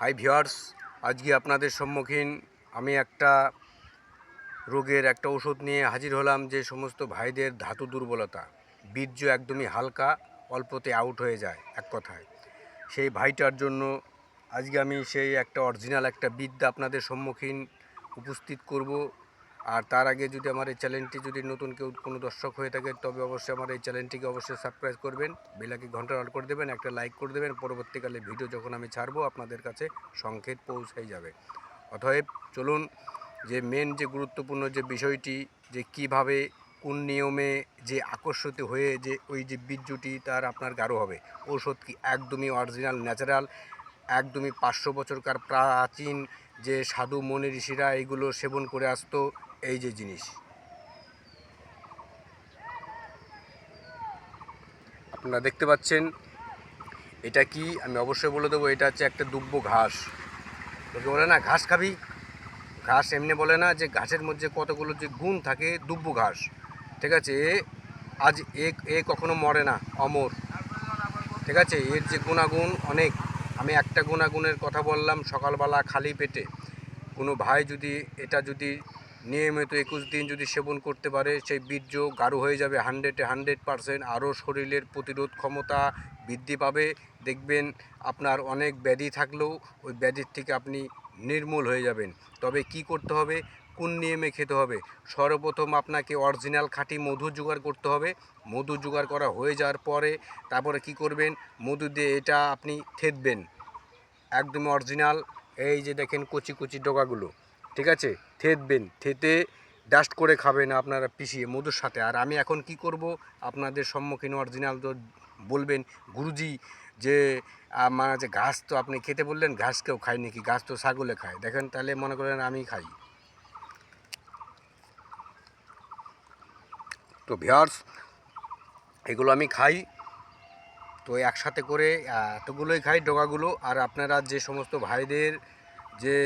High viewers আজকে আপনাদের সম্মুখীন আমি একটা রোগের একটা ওষুধ নিয়ে হাজির হলাম যে সমস্ত ভাইদের ধাতু দুর্বলতা। বীর্য একদমই হালকা, অল্পতে আউট হয়ে যায় এক কথায়। সেই ভাইটার জন্য আজকে আমি সেই একটা অরিজিনাল একটা বিদ্যা আপনাদের সম্মুখীন উপস্থিত করব। আর তার আগে যদি আমার এই চ্যানেলটি যদি নতুন কেউ কোনো দর্শক হয়ে থাকে, তবে অবশ্যই আমার এই চ্যানেলটিকে অবশ্যই সাবস্ক্রাইব করবেন। বেলাকে ঘণ্টা অন করে দেবেন, একটা লাইক করে দেবেন। পরবর্তীকালে ভিডিও যখন আমি ছাড়বো, আপনাদের কাছে সংকেত পৌঁছে যাবে। অতএব চলুন, যে মেন যে গুরুত্বপূর্ণ যে বিষয়টি, যে কীভাবে, কোন নিয়মে, যে আকর্ষিত হয়ে যে ওই যে বীর্যটি, তার আপনার গাঢ় হবে। ঔষধ কি একদমই অরিজিনাল ন্যাচারাল একদমই পাঁচশো বছরকার প্রাচীন যে সাধু, মনি, ঋষিরা এইগুলো সেবন করে আসতো। এই যে জিনিস। আপনারা দেখতে পাচ্ছেন, এটা কি? আমি অবশ্যই বলে দেবো, এটা হচ্ছে একটা দুব্য ঘাস। তোকে বলে না, ঘাস খাবি? ঘাস এমনি বলে না যে ঘাসের মধ্যে কতগুলো যে গুণ থাকে দুব্য ঘাস। ঠিক আছে? আজ এ এ কখনো মরে না, অমর। ঠিক আছে? এর যে গুণাগুণ অনেক। আমি একটা গুণাগুণের কথা বললাম সকালবেলা খালি পেটে। কোনো ভাই যদি, এটা যদি নিয়মিত একুশ দিন যদি সেবন করতে পারে, সেই বীর্য গাঢ় হয়ে যাবে হান্ড্রেডে হান্ড্রেড পারসেন্ট আরও শরীরের প্রতিরোধ ক্ষমতা বৃদ্ধি পাবে। দেখবেন আপনার অনেক ব্যাধি থাকলেও ওই ব্যাধির থেকে আপনি নির্মূল হয়ে যাবেন। তবে কি করতে হবে? কোন নিয়মে খেতে হবে? সর্বপ্রথম আপনাকে অরিজিনাল খাঁটি মধু জোগাড় করতে হবে। মধু জোগাড় করা হয়ে যাওয়ার পরে তারপরে কি করবেন? মধু দিয়ে এটা আপনি থেতবেন। একদম অরিজিনাল। এই যে দেখেন কচি কচি ডগাগুলো, ঠিক আছে? থেতবেন, থেতে ডাস্ট করে খাবেন আপনারা পিষিয়ে মধুর সাথে। আর আমি এখন কি করব? আপনাদের সম্মুখীন অরিজিনাল তো বলবেন গুরুজি যে আমার যে ঘাস তো আপনি খেতে বললেন, ঘাস কেউ খায় নাকি? ঘাস তো ছাগলে খায়। দেখেন তাহলে মনে করেন আমি খাই। তো ভিয়ার্স এগুলো আমি খাই। তো একসাথে করে এতগুলোই খাই ডগাগুলো। আর আপনারা যে সমস্ত ভাইদের যে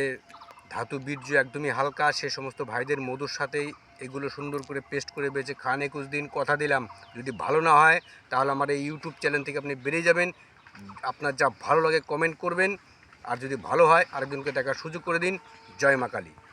ধাতু বীর্য একদমই হালকা, সে সমস্ত ভাইদের মধুর সাথেই এগুলো সুন্দর করে পেস্ট করে বেঁচে খান একুশ দিন। কথা দিলাম, যদি ভালো না হয়, তাহলে আমার এই ইউটিউব চ্যানেল থেকে আপনি বেরিয়ে যাবেন। আপনার যা ভালো লাগে কমেন্ট করবেন, আর যদি ভালো হয়, আরেকজনকে দেখার সুযোগ করে দিন। জয় মা কালী।